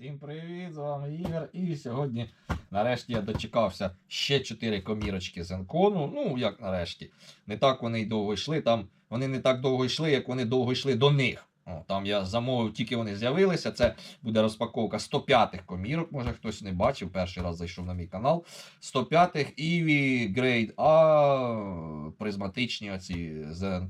Всім привіт, з вами Ігор. І сьогодні, нарешті, я дочекався ще 4 комірочки з Енкону. Ну, як нарешті. Не так вони й довго йшли. Там вони не так довго йшли, як вони довго йшли до них. О, там я замовив, тільки вони з'явилися. Це буде розпаковка 105-х комірок. Може хтось не бачив, перший раз зайшов на мій канал. 105-х Eevee Grade A, призматичні оці з.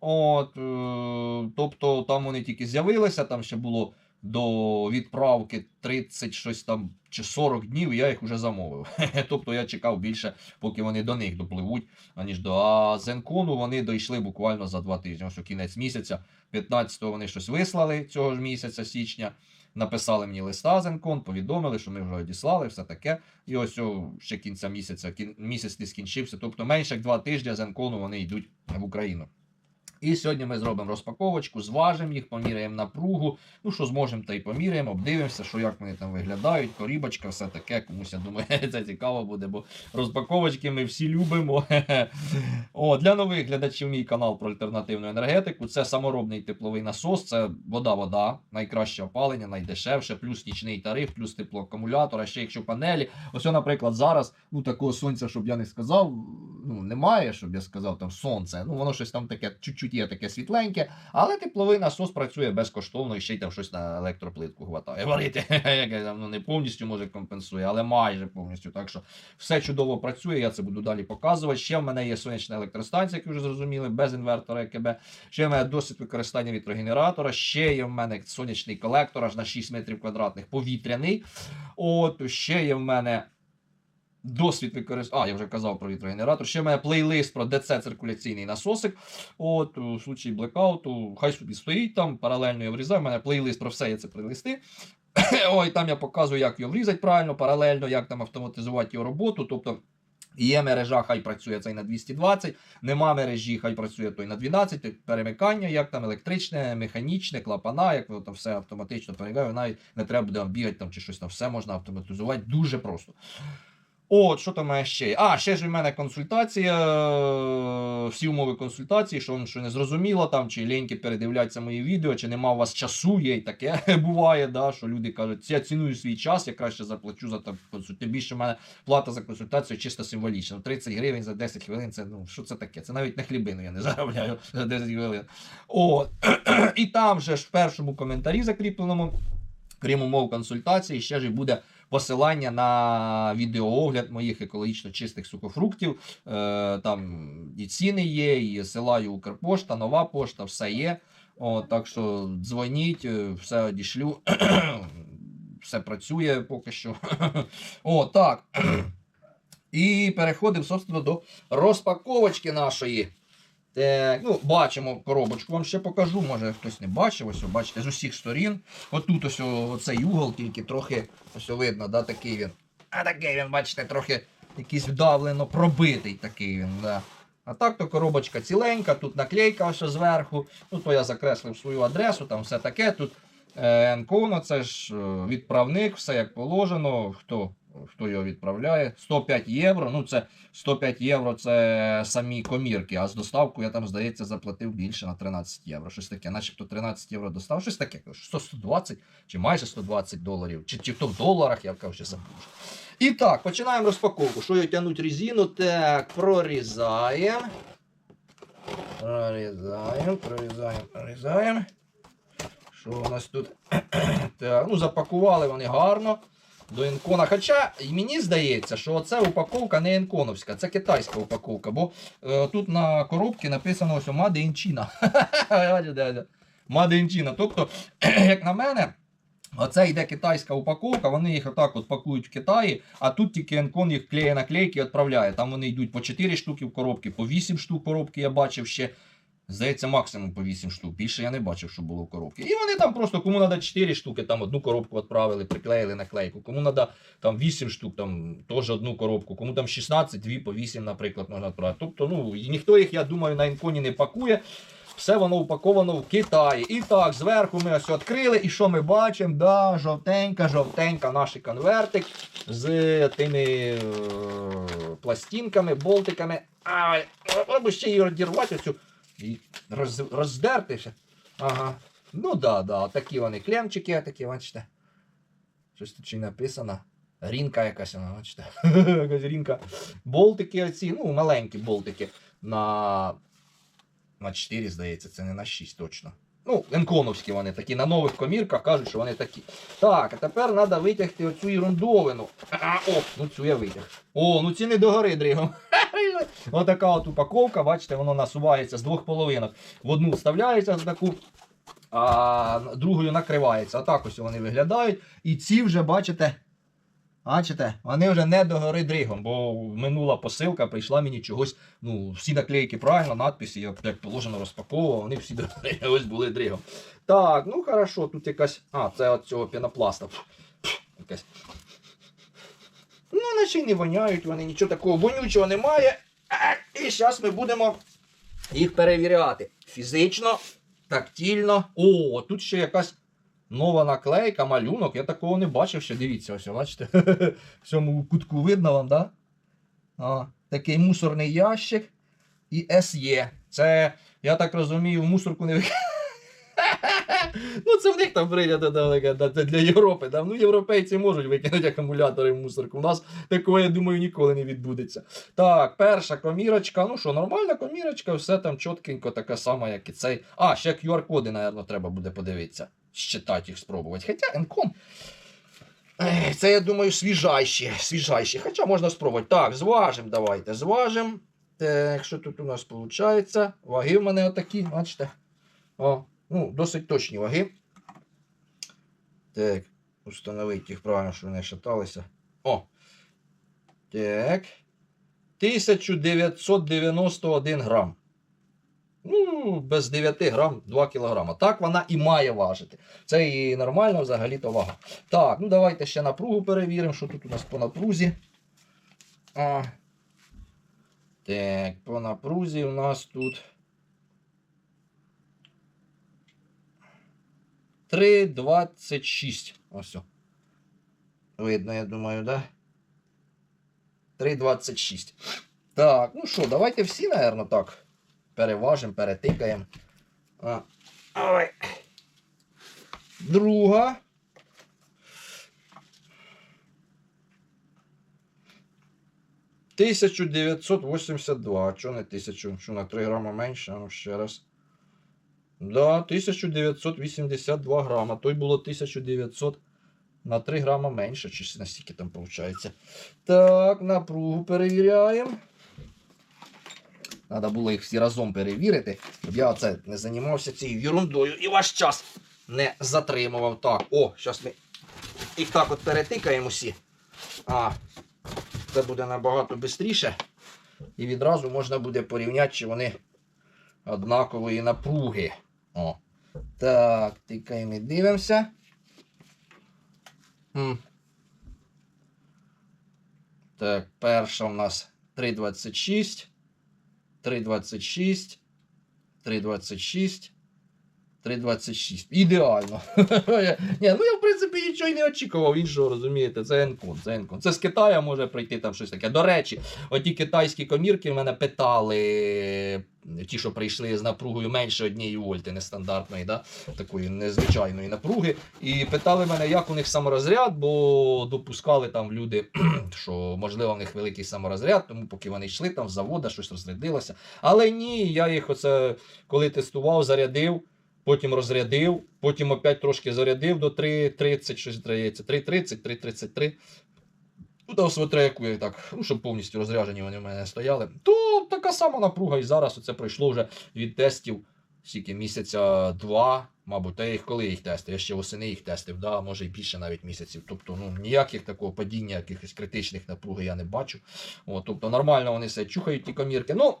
От, е, тобто там вони тільки з'явилися, там ще було до відправки 30 щось там чи 40 днів, я їх вже замовив. тобто я чекав більше, поки вони до них допливуть, аніж до. А з Енкону вони дійшли буквально за два тижні. Ось кінець місяця. 15-го вони щось вислали цього ж місяця, січня. Написали мені листа з Енкон, повідомили, що ми вже одіслали, все таке. І ось о, ще кінця місяця, кін... місяць не скінчився. Тобто менше як два тижні з Енкону вони йдуть в Україну. І сьогодні ми зробимо розпаковочку, зважимо їх, поміряємо напругу. Ну, що зможемо, та й поміряємо, обдивимося, що як вони там виглядають, корібочка, все таке. Комусь, я думаю, це цікаво буде, бо розпаковочки ми всі любимо. О, Для нових глядачів мій канал про альтернативну енергетику. Це саморобний тепловий насос, це вода-вода, найкраще опалення, найдешевше, плюс нічний тариф, плюс теплоакумулятор, а ще якщо панелі. Ось, наприклад, зараз ну, такого сонця, щоб я не сказав, ну, немає, щоб я сказав, там сонце. Ну, воно щось там таке, чуть-чуть є таке світленьке, але тепловий насос працює безкоштовно і ще й там щось на електроплитку хватає. Варити, яке там ну, не повністю може компенсує, але майже повністю. Так що все чудово працює, я це буду далі показувати. Ще в мене є сонячна електростанція, як ви вже зрозуміли, без інвертора ЕКБ. Ще в мене досвід використання вітрогенератора, ще є в мене сонячний колектор аж на 6 метрів квадратних повітряний. От ще є в мене. Досвід використання. А, я вже казав про вітрогенератор. Ще мене плейлист про ДЦ циркуляційний насосик. От, у случаї блекауту, хай собі стоїть там, паралельно я врізаю. У мене плейлист про все є це плейлисти. Ой, там я показую, як його врізати правильно, паралельно, як там автоматизувати його роботу. Тобто Є мережа, хай працює цей на 220, нема мережі, хай працює той на 12, перемикання, як там електричне, механічне, клапана, як ви там все автоматично перемикає, навіть не треба буде бігати там чи щось там, все можна автоматизувати дуже просто. От, що там має ще? А, ще ж у мене консультація. Всі умови консультації, що вам що не зрозуміло, там, чи ліньки передивляться мої відео, чи нема у вас часу, є і таке буває, да, що люди кажуть, я ціную свій час, я краще заплачу за там консультацію. Більше в мене плата за консультацію чисто символічна. 30 гривень за 10 хвилин, це ну, що це таке? Це навіть на хлібину я не заробляю за 10 хвилин. От. І там же ж в першому коментарі закріпленому, крім умов консультації, ще ж і буде посилання на відеоогляд моїх екологічно чистих сухофруктів. Е, там і ціни є, і силаю Укрпошта, нова пошта, все є. О, так що дзвоніть, е, все одішлю. все працює поки що. О, так. І переходимо, собственно, до розпаковочки нашої. Так, ну, бачимо коробочку, вам ще покажу, може хтось не бачив, ось, бачите, з усіх сторін. Отут ось оцей угол, тільки трохи ось видно, да, такий він. А такий він, бачите, трохи якийсь вдавлено пробитий такий він. Да. А так то коробочка ціленька, тут наклейка ось зверху. Ну, то я закреслив свою адресу, там все таке. Тут е, Енконо, це ж е, відправник, все як положено. Хто, хто його відправляє? 105 євро. Ну, це 105 євро це самі комірки, а з доставкою я там, здається, заплатив більше на 13 євро. Щось таке, начебто 13 євро достав, щось таке, 120 чи майже 120 доларів, чи, чи то в доларах, я вже забув. І так, починаємо розпаковку. Що я тягнуть резину? Так, прорізаємо. Прорізаємо, прорізаємо, прорізаємо. Що у нас тут? так, ну запакували вони гарно до інкона. Хоча мені здається, що це упаковка не інконовська, це китайська упаковка. Бо е, тут на коробці написано ось China. Made in China. Тобто, як на мене. Оце йде китайська упаковка, вони їх отак от пакують в Китаї, а тут тільки Енкон їх клеє наклейки і відправляє. Там вони йдуть по 4 штуки в коробці, по 8 штук коробки я бачив ще. Здається, максимум по 8 штук. Більше я не бачив, що було в коробці. І вони там просто кому треба 4 штуки, там одну коробку відправили, приклеїли наклейку. Кому треба там 8 штук, там теж одну коробку. Кому там 16, 2 по 8, наприклад, можна відправити. Тобто, ну, ніхто їх, я думаю, на інконі не пакує. Все воно упаковано в Китаї. І так, зверху ми ось відкрили. І що ми бачимо? Да, жовтенька, жовтенька наш конвертик з тими е, пластинками, болтиками. Ай, або ще її розірвати оцю і роз, роздертися. Ага. Ну да, да, такі вони клемчики, такі, бачите. Щось тут й написано. Рінка якась вона, бачите. якась рінка. Болтики оці, ну, маленькі болтики на, на 4, здається, це не на 6 точно. Ну, енконовські вони такі, на нових комірках кажуть, що вони такі. Так, а тепер треба витягти оцю ерундовину. А, о, ну цю я витяг. О, ну ці не догори дрігом. Отака от упаковка, бачите, воно насувається з двох половинок. В одну вставляється за таку, а другою накривається. Отак ось вони виглядають. І ці вже, бачите, бачите, вони вже не догори дригом, бо минула посилка прийшла мені чогось. Ну, всі наклейки правильно, надписи, я як положено розпаковував, вони всі догори ось були дригом. Так, ну хорошо, тут якась. А, це от цього пінопласта. Якась. Ну, наче не воняють, вони нічого такого вонючого немає. І зараз ми будемо їх перевіряти. Фізично, тактильно. О, тут ще якась нова наклейка, малюнок. Я такого не бачив ще. Дивіться, ось, бачите? В цьому кутку видно вам, да? А, такий мусорний ящик і SE. Це, я так розумію, в мусорку не Ну, це в них там прийнято для Європи. Да? Ну, європейці можуть викинути акумулятори в мусорку. У нас такого, я думаю, ніколи не відбудеться. Так, перша комірочка. Ну що, нормальна комірочка, все там чіткенько, така сама, як і цей. А, ще QR-коди, напевно, треба буде подивитися. Щитати їх спробувати. Хоча Encom. Це, я думаю, свіжайші, свіжайші. Хоча можна спробувати. Так, зважимо, давайте, зважимо. Так, що тут у нас виходить? Ваги в мене отакі, бачите. О, ну, досить точні ваги. Так, установити їх правильно, щоб вони шаталися. О. Так. 1991 грам. Ну, без 9 грам 2 кілограма. Так вона і має важити. Це і нормальна взагалі-то вага. Так, ну давайте ще напругу перевіримо, що тут у нас по напрузі. А. Так, по напрузі у нас тут. 3,26. Ось. Видно, я думаю, да? 3,26. Так, ну що, давайте всі, наверное, так. Переважимо, перетикаємо. А. Друга. Тисячу дев'ятсот вісімдесят два. Чого не тисячу? Що на 3 грама менше? Ну ще раз. Да, 1982 грама. Той було 1900 на 3 грама менше, чи на стільки там виходить. Так, напругу перевіряємо. Треба було їх всі разом перевірити, щоб я оце не займався цією ерундою і ваш час не затримував. Так, о, зараз ми їх так от перетикаємо всі. А, це буде набагато швидше. І відразу можна буде порівняти, чи вони однакової напруги. О. Так, тикаємо і дивимося. М. Так, перша у нас 3,26. 3,26. 3,26. 3,26. Ідеально. Ні, ну я в принципі нічого й не очікував іншого, розумієте, це Енкон. Це Енкон. Це з Китаю може прийти там щось таке. До речі, оті китайські комірки мене питали, ті, що прийшли з напругою менше однієї вольти, нестандартної, да? такої незвичайної напруги. І питали мене, як у них саморозряд, бо допускали там люди, що можливо в них великий саморозряд, тому поки вони йшли там з завода, щось розрядилося. Але ні, я їх оце коли тестував, зарядив. Потім розрядив, потім опять трошки зарядив до 3.30, щось здається, 3.30, 3.33. Ну, та смотряку я так, ну, щоб повністю розряджені вони в мене стояли. То така сама напруга і зараз оце пройшло вже від тестів скільки місяця два, мабуть, та я їх коли їх тестив, я ще восени їх тестив, да, може і більше навіть місяців. Тобто, ну ніяких такого падіння, якихось критичних напруги я не бачу. О, тобто нормально вони все чухають ті комірки. Ну,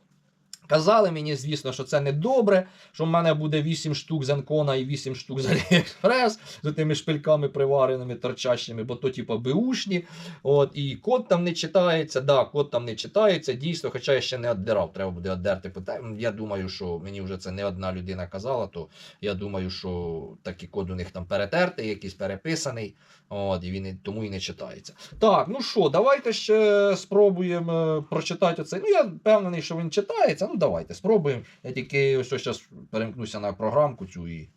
Казали мені, звісно, що це не добре, що в мене буде 8 штук з Анкона і 8 штук з Аліекспрес з тими шпильками привареними, торчащими, бо то, типу, беушні. От, і код там не читається. Да, код там не читається, дійсно, хоча я ще не віддирав, треба буде. Питаю. Я думаю, що мені вже це не одна людина казала, то я думаю, що такий код у них там перетертий, якийсь переписаний. От, і він і- тому і не читається. Так, ну що, давайте ще спробуємо е, прочитати оцей. Ну, я впевнений, що він читається. Ну, давайте спробуємо. Я тільки ось зараз перемкнуся на програмку цю і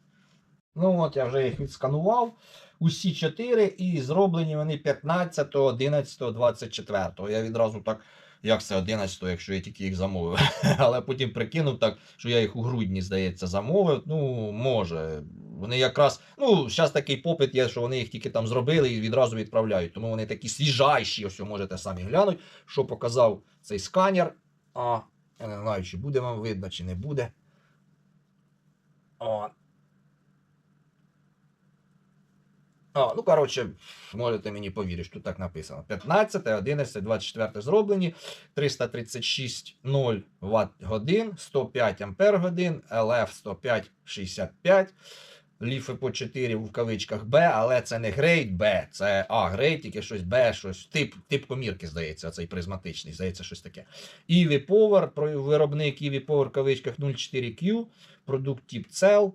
Ну от я вже їх відсканував. Усі чотири, і зроблені вони 15, 11, 24. Я відразу так, як це 11, якщо я тільки їх замовив. Але потім прикинув так, що я їх у грудні, здається, замовив. Ну, може. Вони якраз, ну, зараз такий попит є, що вони їх тільки там зробили і відразу відправляють. Тому вони такі свіжайші, ось можете самі глянути, що показав цей сканер. А, я не знаю, чи буде вам видно, чи не буде. О. А, ну, коротше, можете мені повірити, тут так написано. 15, 11, 24 зроблені, 336,0 Вт годин, 105 Ампер годин, LF 105 65. Ліфи по 4 в кавичках Б, але це не грейд Б, це А, грейд, тільки щось Б, щось тип, тип комірки, здається, цей призматичний, здається, щось таке. EV Power, виробник EV Power в кавичках 04Q, продукт тип CEL,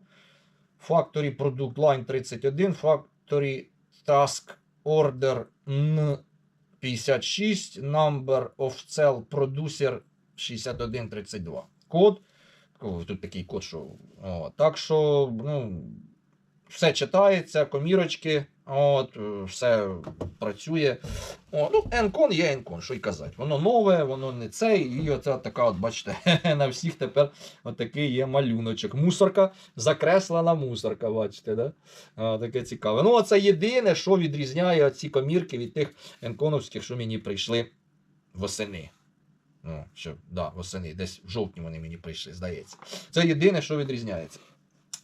Factory Product Line 31, Factory Task Order N56, Number of Cell Producer 6132. Код. Тут такий код, що. О, так що, ну, все читається, комірочки, от, е, все працює. О, ну, Енкон є Енкон, що й казати. Воно нове, воно не цей. І оце така, от, бачите, на всіх тепер отакий є малюночок. Мусорка, закреслена мусорка, бачите, да? А, таке цікаве. Ну, оце єдине, що відрізняє ці комірки від тих енконовських, що мені прийшли восени. Ну, що, да, восени, десь в жовтні вони мені прийшли, здається. Це єдине, що відрізняється.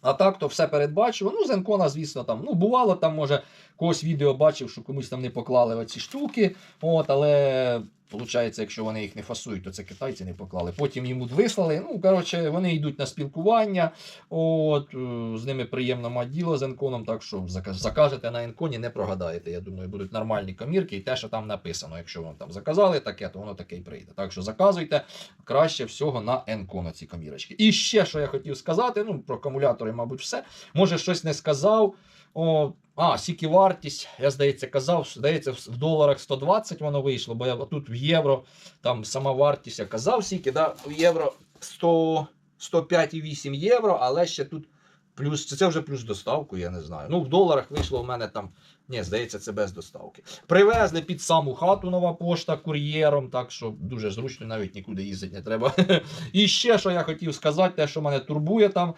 А так, то все передбачено. Ну, з Енкона, звісно, там, ну, бувало, там, може, когось відео бачив, що комусь там не поклали оці штуки. От, але виходить, якщо вони їх не фасують, то це китайці не поклали. Потім йому вислали. Ну, коротше, вони йдуть на спілкування. От, е, з ними приємно мати діло з Енконом, так що закажете на Енконі, не прогадаєте. Я думаю, будуть нормальні комірки і те, що там написано. Якщо вам там заказали таке, то воно таке і прийде. Так що заказуйте краще всього на Енконо ці комірочки. І ще що я хотів сказати, ну про акумулятори, мабуть, все. Може, щось не сказав. О, а, скільки вартість, я здається, казав, здається, в доларах 120 воно вийшло, бо я тут в євро, там сама вартість, я казав, скільки, да, в євро 100, 105,8 євро, але ще тут плюс, це вже плюс доставку, я не знаю. Ну, в доларах вийшло в мене там, ні, здається, це без доставки. Привезли під саму хату нова пошта кур'єром, так що дуже зручно, навіть нікуди їздити не треба. І ще, що я хотів сказати, те, що мене турбує там.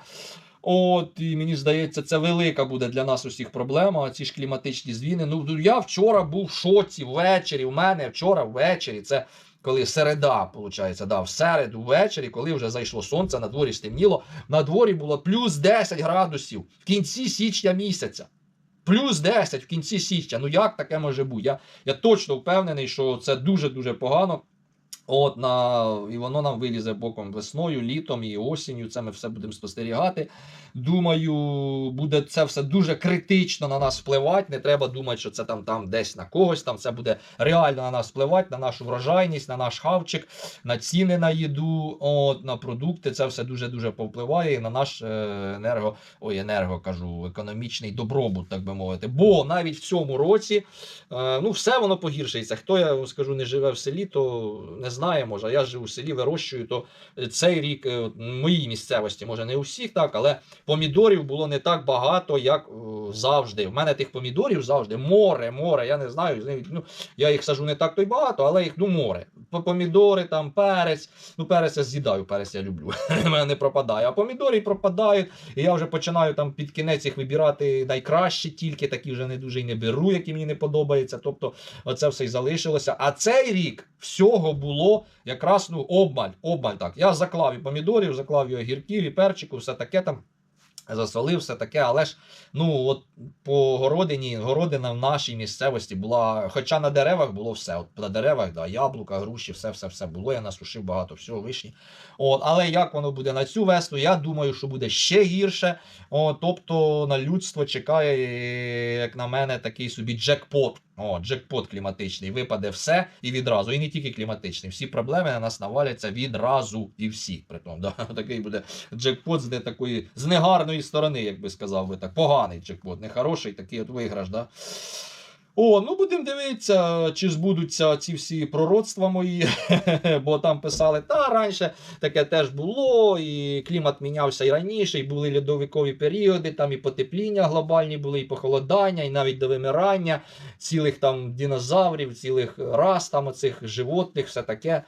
От, і мені здається, це велика буде для нас усіх проблема. Ці ж кліматичні зміни. Ну, я вчора був в шоці ввечері. У мене вчора ввечері. Це коли середа, виходить, да, в середу ввечері, коли вже зайшло сонце, на дворі стемніло. На дворі було плюс 10 градусів в кінці січня місяця. Плюс 10 в кінці січня. Ну як таке може бути? Я, я точно впевнений, що це дуже-дуже погано. От на і воно нам вилізе боком весною, літом і осінню. Це ми все будемо спостерігати. Думаю, буде це все дуже критично на нас впливати. Не треба думати, що це там, там десь на когось. Там це буде реально на нас впливати, на нашу врожайність, на наш хавчик, на ціни на їду, от, на продукти. Це все дуже дуже повпливає і на наш е, енерго, ой, енерго кажу, економічний добробут, так би мовити. Бо навіть в цьому році е, ну, все воно погіршується. Хто я скажу, не живе в селі, то не знає, може. Я живу в селі, вирощую, то цей рік е, в моїй місцевості, може не у всіх так, але помідорів було не так багато, як е, завжди. В мене тих помідорів завжди море, море. Я не знаю. Ну, я їх сажу не так то й багато, але їх ну море. Помідори, там перець. Ну, перець я з'їдаю, перець я люблю. Мене не пропадає. А помідори пропадають. І я вже починаю там під кінець їх вибирати найкращі, тільки такі вже не дуже й не беру, які мені не подобаються. Тобто, оце все й залишилося. А цей рік всього було якраз ну, обмаль, обмаль так. Я заклав і помідорів, заклав і огірків, і перчику, все таке там. Засолив все таке, але ж ну от по городині, городина в нашій місцевості була, хоча на деревах було все. От на деревах, да, яблука, груші, все, все, все було. Я насушив багато всього вишні. От, але як воно буде на цю весну, я думаю, що буде ще гірше. От, тобто на людство чекає, як на мене, такий собі джекпот. О, джекпот кліматичний. Випаде все і відразу. І не тільки кліматичний. Всі проблеми на нас наваляться відразу і всі. Притом, да, такий буде джекпот з не такої з негарної сторони, як би сказав би так. Поганий джекпот, не хороший, такий от виграш. Да? О, ну будемо дивитися, чи збудуться ці всі пророцтва мої, бо там писали, та раніше таке теж було, і клімат мінявся і раніше, і були льодовикові періоди, там і потепління глобальні були, і похолодання, і навіть до вимирання цілих там динозаврів, цілих рас, там оцих животних, все таке.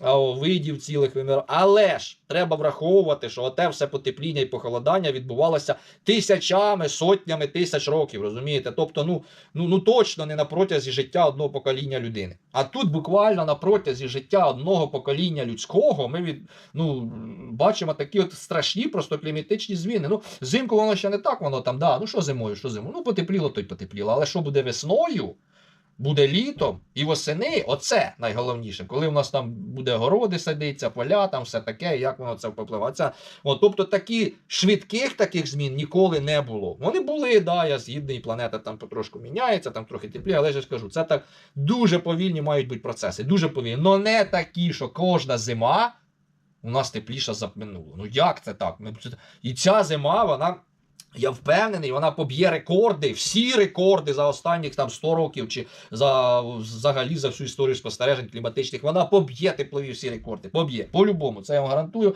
Видів цілих вимир. Але ж треба враховувати, що оте все потепління і похолодання відбувалося тисячами, сотнями тисяч років, розумієте? Тобто, ну, ну, ну точно не на протязі життя одного покоління людини. А тут буквально на протязі життя одного покоління людського ми від, ну, бачимо такі от страшні просто кліматичні зміни. Ну, взимку воно ще не так, воно там, да, ну що зимою, що зимою? Ну, потепліло, то й потепліло. Але що буде весною? Буде літом і восени, оце найголовніше, коли в нас там буде городи садиться, поля, там все таке, як воно це впливає. Це, от, тобто такі швидких таких змін ніколи не було. Вони були, да, я згідний, планета там потрошку міняється, там трохи тепліє, але я ж кажу, це так дуже повільні мають бути процеси, дуже повільні. Но не такі, що кожна зима у нас тепліша за минулу. Ну як це так? І ця зима, вона. Я впевнений, вона поб'є рекорди, всі рекорди за останніх там 100 років чи за взагалі за всю історію спостережень кліматичних. Вона поб'є теплові всі рекорди. Поб'є. По-любому, це я вам гарантую.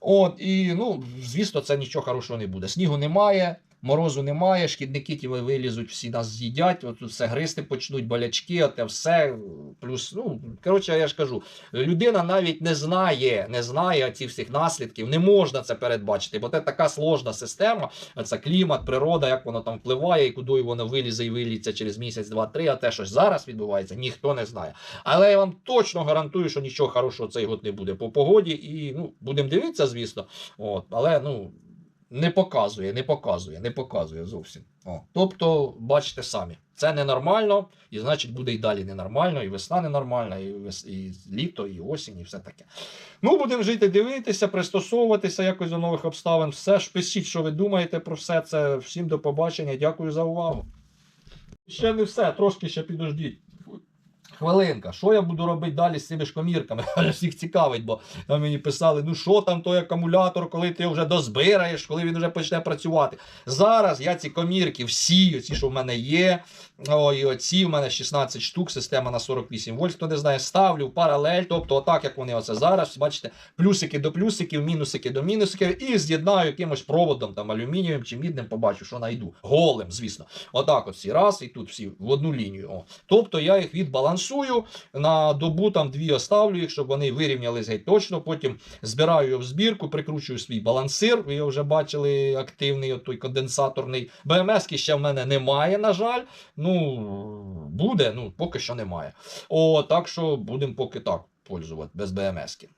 От, і ну, звісно, це нічого хорошого не буде. Снігу немає, морозу немає, шкідники ті вилізуть, всі нас з'їдять, от все гристи почнуть, болячки, оте все. Плюс, ну, коротше, я ж кажу, людина навіть не знає, не знає ці всіх наслідків, не можна це передбачити, бо це така сложна система. Це клімат, природа, як воно там впливає, і куди воно вилізе і виліться через місяць, два-три. А те, що зараз відбувається, ніхто не знає. Але я вам точно гарантую, що нічого хорошого цей год не буде по погоді. І ну, будемо дивитися, звісно. От, але ну. Не показує, не показує, не показує зовсім. О. Тобто, бачите самі, це ненормально, і значить буде і далі ненормально, і весна ненормальна, і, вес... і літо, і осінь, і все таке. Ну, будемо жити, дивитися, пристосовуватися якось до нових обставин. Все ж пишіть, що ви думаєте про все це. Всім до побачення. Дякую за увагу. Ще не все, трошки ще підождіть. Хвилинка, що я буду робити далі з цими ж комірками? Всіх цікавить, бо мені писали, ну що там той акумулятор, коли ти вже дозбираєш, коли він вже почне працювати. Зараз я ці комірки, всі, ці, що в мене є, о, і оці в мене 16 штук, система на 48 вольт, хто не знає, ставлю в паралель, тобто отак, як вони оце зараз, бачите, плюсики до плюсиків, мінусики до мінусиків, і з'єднаю якимось проводом, там алюмінієвим чи мідним, побачу, що знайду. Голим, звісно. Отак от всі раз, і тут всі в одну лінію. О. Тобто я їх відбалансую, на добу там дві оставлю їх, щоб вони вирівнялись геть точно. Потім збираю його в збірку, прикручую свій балансир. Ви його вже бачили, активний, той конденсаторний. БМС ще в мене немає, на жаль. Ну, буде, ну, поки що немає. О, так що будемо поки так пользувати, без БМС-ки.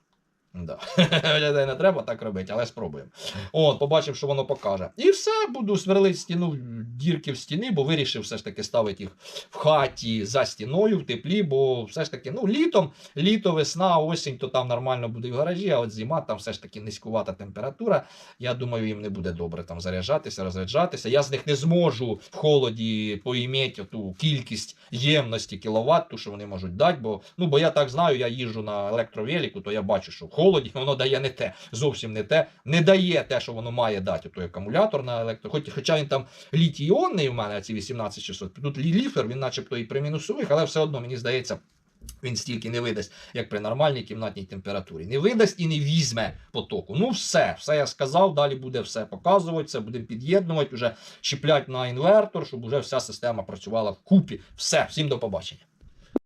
Да. Виглядає, не треба так робити, але спробуємо. От, побачимо, що воно покаже. І все, буду сверлити стіну, дірки в стіни, бо вирішив все ж таки ставити їх в хаті за стіною, в теплі, бо все ж таки, ну, літом, літо, весна, осінь, то там нормально буде в гаражі, а от зима, там все ж таки низькувата температура. Я думаю, їм не буде добре там заряджатися, розряджатися. Я з них не зможу в холоді поіміти ту кількість ємності кіловат, що вони можуть дати, бо, ну, бо я так знаю, я їжджу на електровеліку, то я бачу, що в воно дає не те, зовсім не те, не дає те, що воно має дати, той акумулятор на електро. Хоч, хоча він там літій іонний у мене, ці 18600, тут лі- ліфер, він начебто і при мінусових, але все одно, мені здається, він стільки не видасть, як при нормальній кімнатній температурі. Не видасть і не візьме потоку. Ну, все, все я сказав. Далі буде все показувати, все будемо під'єднувати, вже чіплять на інвертор, щоб вже вся система працювала вкупі. Все, всім до побачення.